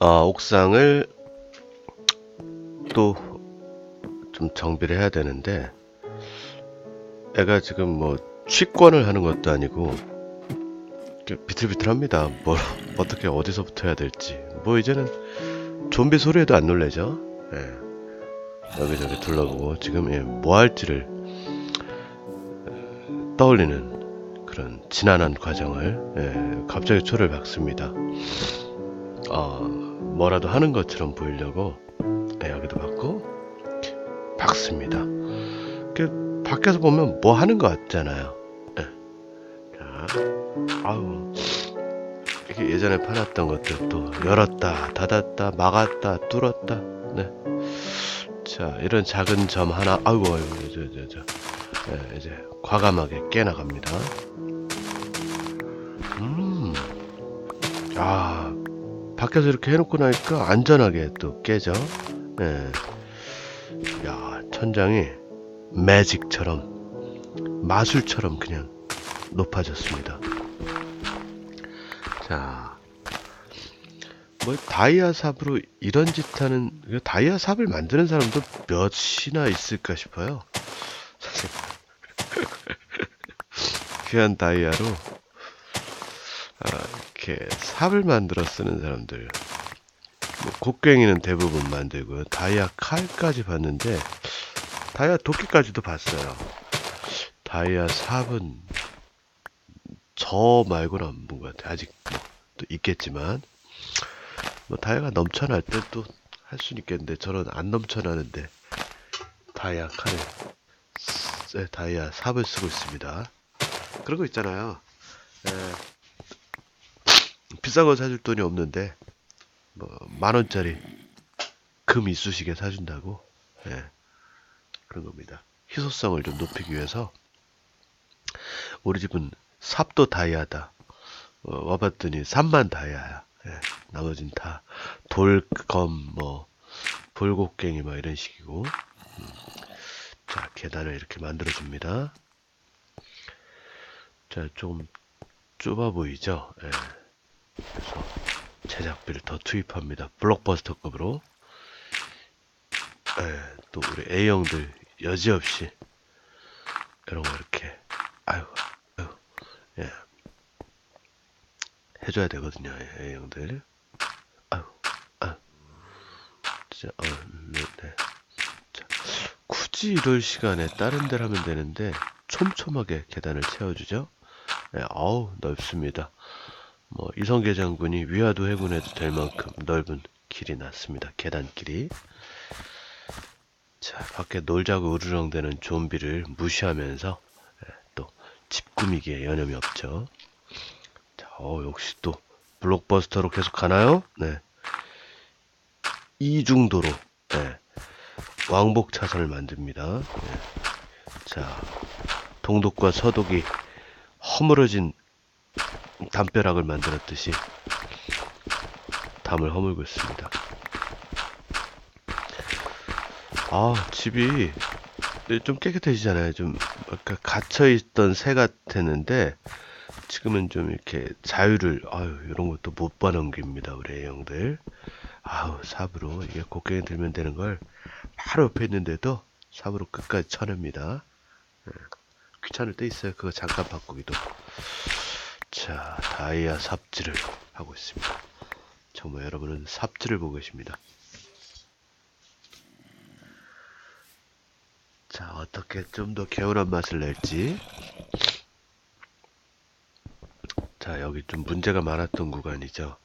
어, 옥상을 또 좀 정비를 해야 되는데 애가 지금 뭐 취권을 하는 것도 아니고 비틀비틀합니다. 뭘 어떻게 어디서부터 해야 될지. 뭐 이제는 좀비 소리에도 안 놀래죠. 예. 여기저기 둘러보고 지금 예, 뭐 할지를 어, 떠올리는 그런 지난한 과정을 예, 갑자기 초를 박습니다. 어, 뭐라도 하는 것처럼 보이려고 예, 여기도 이렇게 박습니다. 그 밖에서 보면 뭐 하는 것 같잖아요. 예. 자, 아우 이게 예전에 팔았던 것들 또 열었다, 닫았다, 막았다, 뚫었다. 네. 자, 이런 작은 점 하나, 아이고, 아이고, 저, 저, 저, 예, 이제 과감하게 깨나갑니다. 음, 아, 밖에서 이렇게 해놓고 나니까 안전하게 또 깨져. 예. 야, 천장이 매직처럼, 마술처럼 그냥 높아졌습니다. 자, 뭐 다이아 삽으로 이런 짓 하는, 그 다이아 삽을 만드는 사람도 몇이나 있을까 싶어요. 사실. 귀한 다이아로, 아, 이렇게 삽을 만들어 쓰는 사람들. 뭐 곡괭이는 대부분 만들고요. 다이아 칼까지 봤는데 다이아 도끼까지도 봤어요. 다이아 삽은 저 말고는 안 본 것 같아요. 아직 뭐또 있겠지만 뭐 다이아가 넘쳐날 때 또 할 수는 있겠는데 저는 안 넘쳐나는데 다이아 칼을 쓰- 다이아 삽을 쓰고 있습니다. 그런 거 있잖아요. 에, 비싼 거 사줄 돈이 없는데 뭐 만 원짜리 금 이쑤시개 사준다고 예, 그런 겁니다. 희소성을 좀 높이기 위해서 우리 집은 삽도 다이아다. 어, 와봤더니 삽만 다이아야. 예, 나머진 다 돌검 뭐 돌곡갱이 뭐 이런 식이고. 음. 자 계단을 이렇게 만들어 줍니다. 자 좀 좁아 보이죠? 예. 그래서 제작비를 더 투입합니다. 블록버스터급으로. 예, 또 우리 A형들 여지없이 이런 거 이렇게 아유, 아유, 예, 해줘야 되거든요, 예, A형들. 아유, 아유, 진짜, 어, 네, 네. 자, 굳이 이럴 시간에 다른 데를 하면 되는데 촘촘하게 계단을 채워주죠. 예, 어우 넓습니다. 뭐 이성계 장군이 위화도 해군해도 될 만큼 넓은 길이 났습니다. 계단길이. 자, 밖에 놀자고 으르렁대는 좀비를 무시하면서 예, 또집 꾸미기에 여념이 없죠. 자, 어, 역시 또 블록버스터로 계속 가나요? 네. 이중도로 네. 왕복 차선을 만듭니다. 네. 자, 동독과 서독이 허물어진 담벼락을 만들었듯이 담을 허물고 있습니다. 아, 집이 좀 깨끗해지잖아요. 좀 아까 갇혀 있던 새 같았는데 지금은 좀 이렇게 자유를 아유 이런 것도 못 봐넘깁니다. 우리 애형들. 아우 삽으로 이게 곡괭이 들면 되는 걸 바로 옆에 있는데도 삽으로 끝까지 쳐냅니다. 예, 귀찮을 때 있어요. 그거 잠깐 바꾸기도. 자, 다이아 삽질을 하고 있습니다. 정말 여러분은 삽질을 보고 계십니다. 자, 어떻게 좀 더 개운한 맛을 낼지. 자, 여기 좀 문제가 많았던 구간이죠.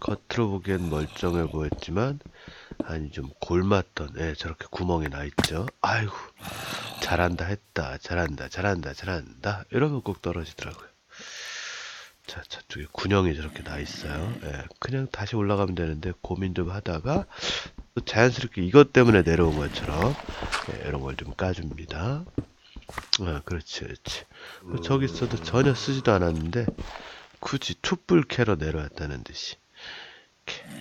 겉으로 보기엔 멀쩡해 보였지만, 아니, 좀 골맞던, 예, 저렇게 구멍이 나 있죠. 아이고, 잘한다 했다, 잘한다, 잘한다, 잘한다. 이러면 꼭 떨어지더라고요. 자, 저쪽에 군형이 저렇게 나 있어요. 예, 그냥 다시 올라가면 되는데 고민 좀 하다가 또 자연스럽게 이것 때문에 내려온 것처럼 예, 이런 걸 좀 까줍니다. 아, 그렇지, 그렇지. 뭐 저기 있어도 전혀 쓰지도 않았는데 굳이 투뿔 캐러 내려왔다는 듯이.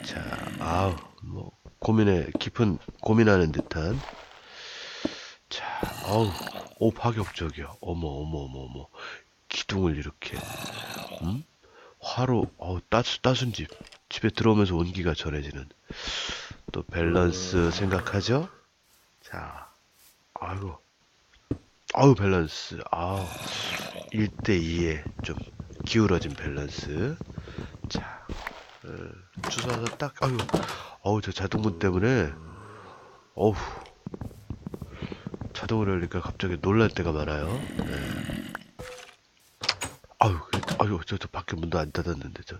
자, 아우, 뭐 고민에 깊은 고민하는 듯한. 자, 아우, 오 파격적이야. 어머, 어머, 어머, 어머. 기둥을 이렇게, 음? 화로, 어우, 따순, 따순 집. 집에 들어오면서 온기가 전해지는 또 밸런스 생각하죠? 자, 아이고, 아유 밸런스, 아 1대 2에 좀 기울어진 밸런스. 자, 어, 주워서 딱, 아유, 어우 저 자동문 때문에, 어우, 자동으로 열리니까 갑자기 놀랄 때가 많아요. 네. 아유, 저, 저 밖에 문도 안 닫았는데, 저.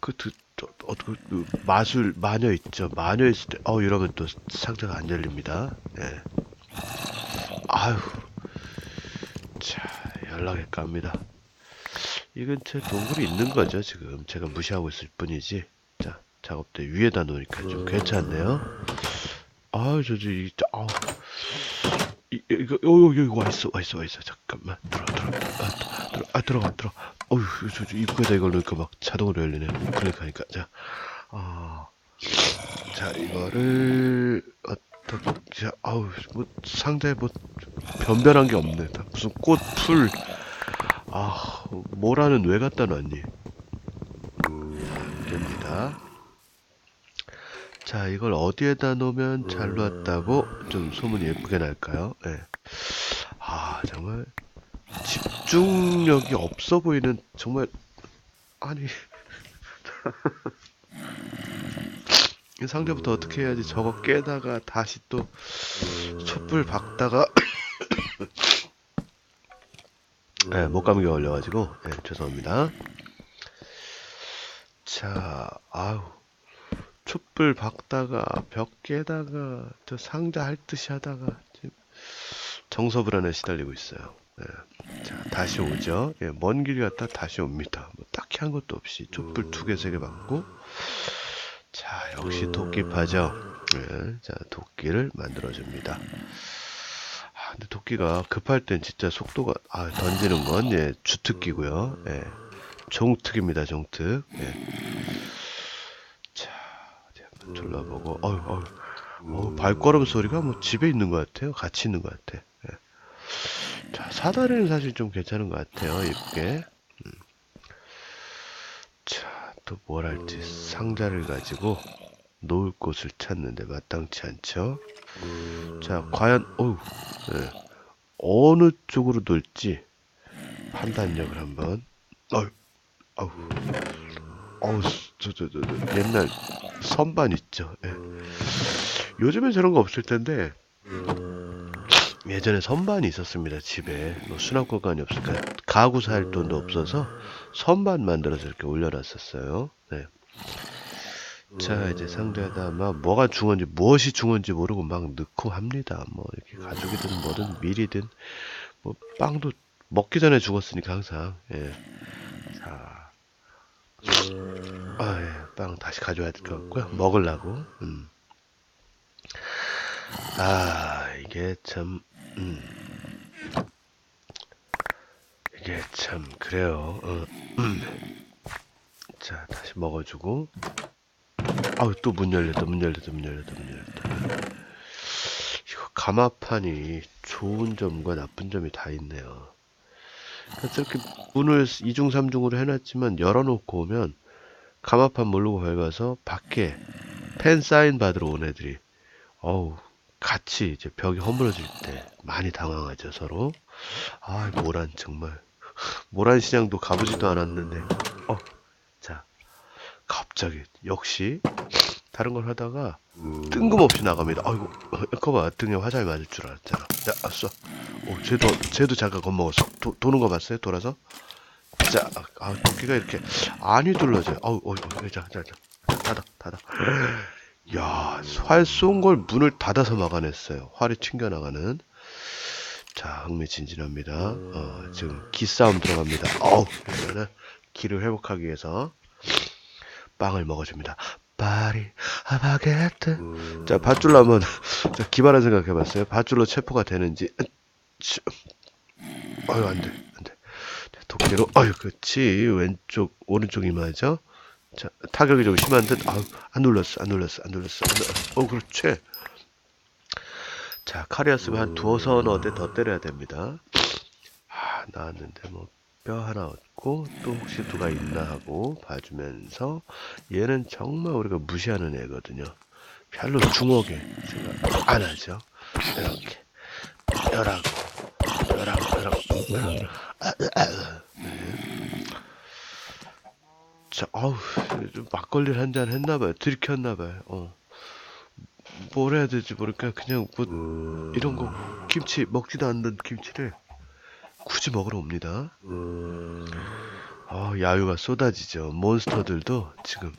그, 그, 저, 어, 그, 그 마술, 마녀 있죠. 마녀 있을 때, 어, 이러면 또 상자가 안 열립니다. 예. 아유. 자, 연락이 갑니다. 이 근처에 동굴이 있는 거죠, 지금. 제가 무시하고 있을 뿐이지. 자, 작업대 위에다 놓으니까 좀 괜찮네요. 아유, 저, 저, 이, 저, 아우. 이, 이거, 어, 여기, 여기 와 있어, 와 있어, 와 있어. 잠깐만. 들어, 들어, 아, 들어, 아, 들어가, 들어. 어휴, 저, 저 입구에다 이걸 넣으니까 막 자동으로 열리네. 클릭하니까. 자, 아. 자, 이거를, 어떻게, 자, 아우, 뭐, 상자에 뭐, 변변한 게 없네. 다 무슨 꽃, 풀. 아, 뭐라는 왜 갖다 놨니? 안 됩니다. 자, 이걸 어디에다 놓으면 잘 놓았다고 좀 소문이 예쁘게 날까요? 예. 아, 정말 집 중력이 없어 보이는 정말 아니 이 상자부터 어떻게 해야지 저거 깨다가 다시 또 촛불 박다가 예, 목감기 걸려가지고 예, 죄송합니다. 자, 아우 촛불 박다가 벽 깨다가 저 상자 할 듯이 하다가 지금 정서 불안에 시달리고 있어요. 예. 자, 다시 오죠. 예, 먼길 갔다 다시 옵니다. 뭐 딱히 한 것도 없이 촛불 두 개, 세 개 받고. 자, 역시 도끼파죠. 예, 자, 도끼를 만들어줍니다. 아, 근데 도끼가 급할 땐 진짜 속도가, 아, 던지는 건, 예, 주특기고요. 예, 종특입니다, 종특. 예. 자, 한번 둘러보고, 어휴, 어휴. 어, 발걸음 소리가 뭐 집에 있는 것 같아요. 같이 있는 것 같아. 예. 자, 사다리는 사실 좀 괜찮은 것 같아요. 예쁘게. 음. 자, 또 뭘 할지 상자를 가지고 놓을 곳을 찾는데 마땅치 않죠. 자, 과연, 어우, 예. 어느 쪽으로 놓을지 판단력을 한번. 어휴, 어우, 어우, 저, 저, 저, 저, 옛날 선반 있죠. 예. 요즘엔 저런 거 없을 텐데 예전에 선반이 있었습니다 집에 뭐 수납 공간이 없으니까 가구 살 돈도 없어서 선반 만들어서 이렇게 올려놨었어요 네. 자 이제 상자에다 막 뭐가 중요한지 무엇이 중요한지 모르고 막 넣고 합니다 뭐 이렇게 가죽이든 뭐든 밀이든 뭐 빵도 먹기 전에 죽었으니까 항상 예. 자 아, 예. 빵 다시 가져와야 될 것 같고요 먹으려고 음. 아, 이게 참, 음. 이게 참, 그래요. 어, 음. 자, 다시 먹어주고. 아우, 또 문 열렸다, 문 열렸다, 문 열렸다, 문 열렸다. 이거 가마판이 좋은 점과 나쁜 점이 다 있네요. 저렇게 문을 이중 삼중으로 해놨지만 열어놓고 오면 가마판 모르고 밟아서 밖에 팬 사인 받으러 온 애들이 어우 같이 이제 벽이 허물어질 때 많이 당황하죠 서로. 아 모란 정말. 모란 시장도 가보지도 않았는데. 어 자 갑자기 역시 다른 걸 하다가 뜬금없이 나갑니다. 아이고 거봐. 등에 화살 맞을 줄 알았잖아. 자 아싸 오 쟤도 쟤도 잠깐 겁먹었어. 도, 도는 거 봤어요 돌아서? 자 아, 도끼가 이렇게 안 휘둘러져요. 아우 어이구 자자 자 닫아 닫아 야, 활 쏜 걸 문을 닫아서 막아냈어요. 활이 튕겨 나가는. 자, 흥미진진합니다. 어, 지금 기싸움 들어갑니다. 어우, 기를 회복하기 위해서 빵을 먹어줍니다. 파리 아바게트. 자, 밧줄로 한번 자, 기발한 생각 해봤어요. 밧줄로 체포가 되는지. 치, 아유, 안 돼, 안 돼. 도끼로, 아유, 그치. 왼쪽, 오른쪽 이마죠. 자, 타격이 좀 심한 듯, 아우, 안 눌렀어, 안 눌렀어, 안 눌렀어. 안 눌렀어. 어, 그렇지. 자, 카리아스가 한 두어 선 어대 더 때려야 됩니다. 아, 나왔는데, 뭐, 뼈 하나 얻고 또 혹시 누가 있나 하고 봐주면서 얘는 정말 우리가 무시하는 애거든요. 별로 중하게 생각 안 하죠. 이렇게 뼈라고 뼈라고 뼈라고 뼈라고 아, 아, 아. 네. 자, 아우 좀 막걸리를 한 잔 했나봐요. 들켰나봐요. 어. 뭘 해야 될지 모르니까 그냥 뭐 이런 거 김치 먹지도 않는 김치를 굳이 먹으러 옵니다. 아, 야유가 쏟아지죠. 몬스터들도 지금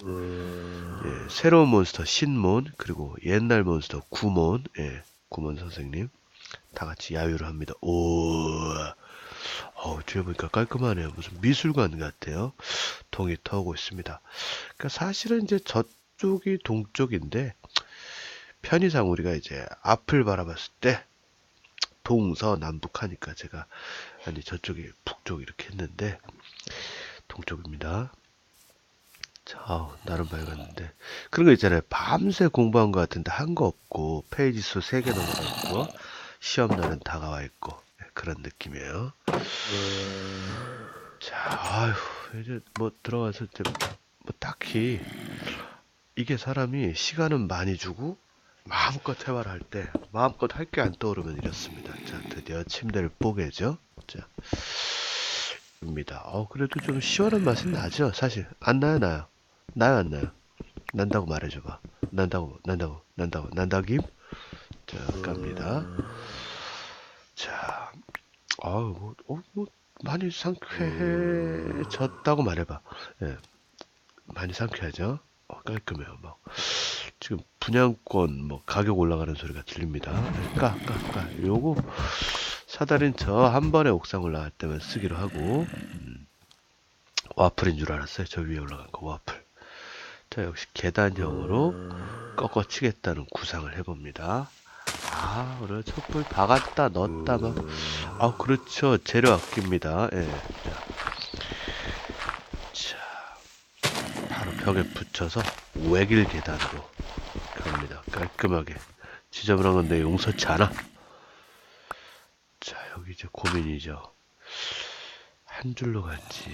예, 새로운 몬스터 신몬 그리고 옛날 몬스터 구몬 예, 구몬 선생님 다 같이 야유를 합니다. 오, 어우 뒤에 보니까 깔끔하네요. 무슨 미술관 같아요. 동이 터오고 있습니다. 그러니까 사실은 이제 저쪽이 동쪽인데 편의상 우리가 이제 앞을 바라봤을 때 동서남북 하니까 제가 아니 저쪽이 북쪽 이렇게 했는데 동쪽입니다. 자, 나름 밝았는데 그런 거 있잖아요. 밤새 공부한 것 같은데 한 거 없고 페이지 수 3개 넘어가 있고 시험 날은 다가와 있고 네, 그런 느낌이에요. 자, 아휴 이제 뭐 들어가서 이제 뭐 딱히 이게 사람이 시간은 많이 주고 마음껏 대화를 할 때 마음껏 할 게 안 떠오르면 이렇습니다. 자, 드디어 침대를 뽀개죠. 자, 입니다. 어, 그래도 좀 시원한 맛은 나죠. 사실 안 나요, 나요. 나요, 안 나요. 난다고 말해줘봐. 난다고, 난다고, 난다고, 난다김. 자, 갑니다. 자, 아우, 뭐, 어, 뭐 많이 상쾌해졌다고 말해봐. 예, 많이 상쾌하죠. 어, 깔끔해요. 막 지금 분양권 뭐 가격 올라가는 소리가 들립니다. 까, 까, 까. 요거 사다린 저 한 번에 옥상 올라갈 때만 쓰기로 하고 음, 와플인 줄 알았어요. 저 위에 올라간 거 와플. 자 역시 계단형으로 꺾어치겠다는 구상을 해봅니다. 아 오늘 촛불 박았다 넣었다 막. 아 그렇죠. 재료 아낍니다. 예. 자, 자 바로 벽에 붙여서 외길 계단으로 갑니다. 깔끔하게 지저분한 건데 용서치 않아. 자 여기 이제 고민이죠. 한 줄로 갈지.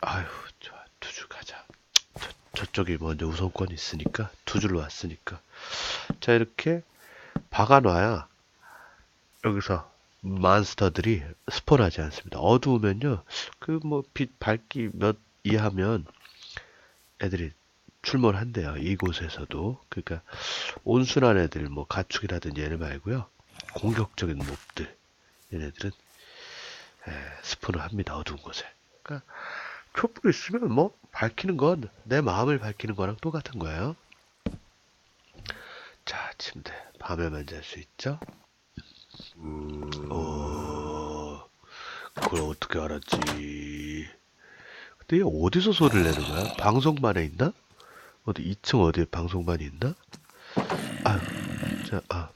아유 좋아 두 줄 가자. 저, 저쪽이 먼저 우선권이 있으니까 두 줄로 왔으니까. 자 이렇게 박아놔야 여기서 몬스터들이 스폰하지 않습니다. 어두우면요 그 뭐 빛 밝기 몇 이하면 애들이 출몰한대요. 이곳에서도. 그러니까 온순한 애들, 뭐 가축이라든지 얘네 말고요. 공격적인 몹들. 얘네들은 에, 스폰을 합니다. 어두운 곳에. 그러니까 촛불 있으면 뭐 밝히는 건 내 마음을 밝히는 거랑 똑같은 거예요. 자, 침대. 밤에만 잘 수 있죠? 오, 그걸 어떻게 알았지? 근데 얘 어디서 소리를 내는 거야? 방송반에 있나? 어디 2층 어디에 방송반이 있나? 아, 자, 아,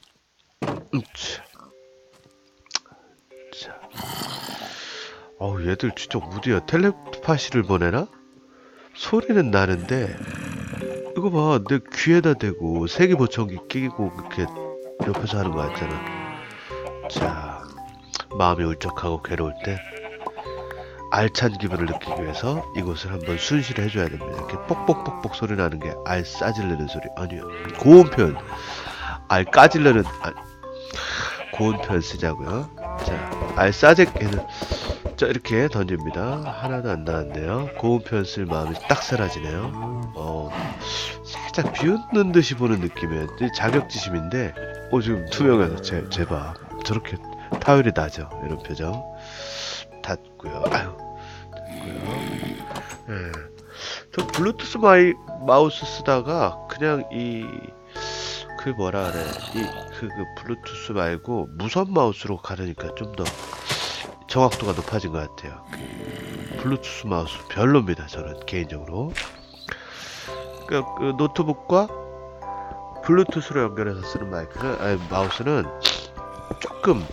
음, 자, 자, 어우 얘들 진짜 무디야 텔레파시를 보내나? 소리는 나는데 이거 봐, 내 귀에다 대고 세기보청기 끼고 이렇게 옆에서 하는 거 같잖아. 자, 마음이 울적하고 괴로울 때 알찬 기분을 느끼기 위해서 이곳을 한번 순시를 해줘야 됩니다. 이렇게 뽁뽁뽁뽁 소리 나는 게 알 싸질르는 소리 아니요 고음 표현 알 까질르는 아, 고음 표현 쓰자고요. 자, 알 싸제게는 자 이렇게 던집니다. 하나도 안 나왔네요. 고음 표현 쓸 마음이 딱 사라지네요. 어, 살짝 비웃는 듯이 보는 느낌이에요. 자격지심인데, 어 지금 투명해서 제 제봐 저렇게 타율이 나죠. 이런 표정. 닫고요. 아유, 닫고요. 예. 저 블루투스 마이 마우스 쓰다가 그냥 이 그 뭐라 그래 이그 그 블루투스 말고 무선 마우스로 가려니까 좀더 정확도가 높아진 것 같아요. 그 블루투스 마우스 별로입니다. 저는 개인적으로. 그, 그 노트북과 블루투스로 연결해서 쓰는 마이크는 아니, 마우스는 조금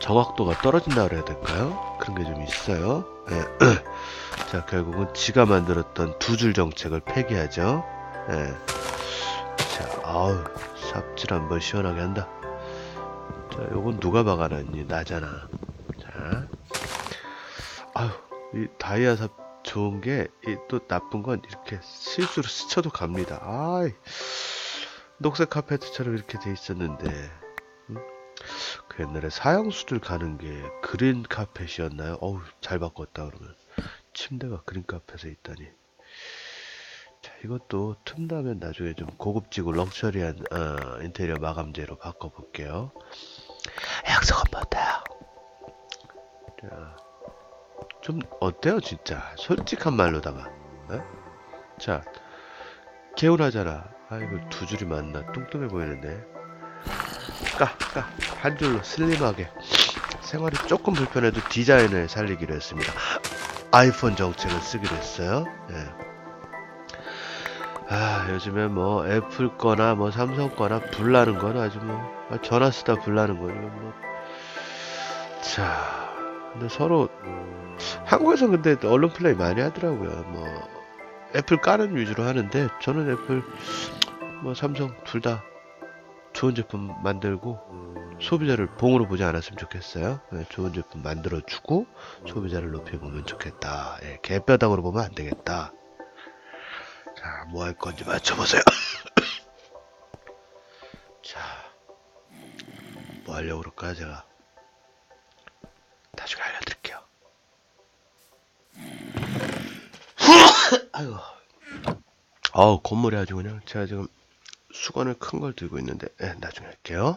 정확도가 떨어진다 그래야 될까요? 그런 게 좀 있어요. 예. 자, 결국은 지가 만들었던 두 줄 정책을 폐기하죠. 예. 자, 아우, 삽질 한번 시원하게 한다. 자, 요건 누가 박아놨니? 나잖아. 이 다이아 삽 좋은 게 또 나쁜 건 이렇게 실수로 스쳐도 갑니다. 아이 녹색 카페트처럼 이렇게 돼 있었는데 음? 그 옛날에 사형수들 가는 게 그린 카펫이었나요? 어우 잘 바꿨다 그러면 침대가 그린 카펫에 있다니. 자 이것도 틈나면 나중에 좀 고급지고 럭셔리한 어, 인테리어 마감재로 바꿔볼게요. 약속은 못해요. 자, 좀 어때요 진짜? 솔직한 말로다가. 에? 자 개운하잖아. 아이고 두 줄이 맞나? 뚱뚱해 보이는데. 까까. 한 줄로 슬림하게. 생활이 조금 불편해도 디자인을 살리기로 했습니다. 아이폰 정책을 쓰기로 했어요. 예. 아 요즘에 뭐 애플 거나 뭐 삼성 거나 불나는 건 아주 뭐 아, 전화 쓰다 불나는 건 이건 뭐자 근데 서로 한국에서 근데 언론 플레이 많이 하더라고요. 뭐 애플 까는 위주로 하는데 저는 애플 뭐 삼성 둘 다 좋은 제품 만들고 소비자를 봉으로 보지 않았으면 좋겠어요. 예, 좋은 제품 만들어 주고 소비자를 높여 보면 좋겠다. 예, 개뼈다구로 보면 안 되겠다. 자, 뭐 할 건지 맞춰보세요. 자, 뭐 하려고 그럴까요, 제가? 아이고. 아우, 건물이 아주 그냥 제가 지금 수건을 큰 걸 들고 있는데, 예, 나중에 할게요.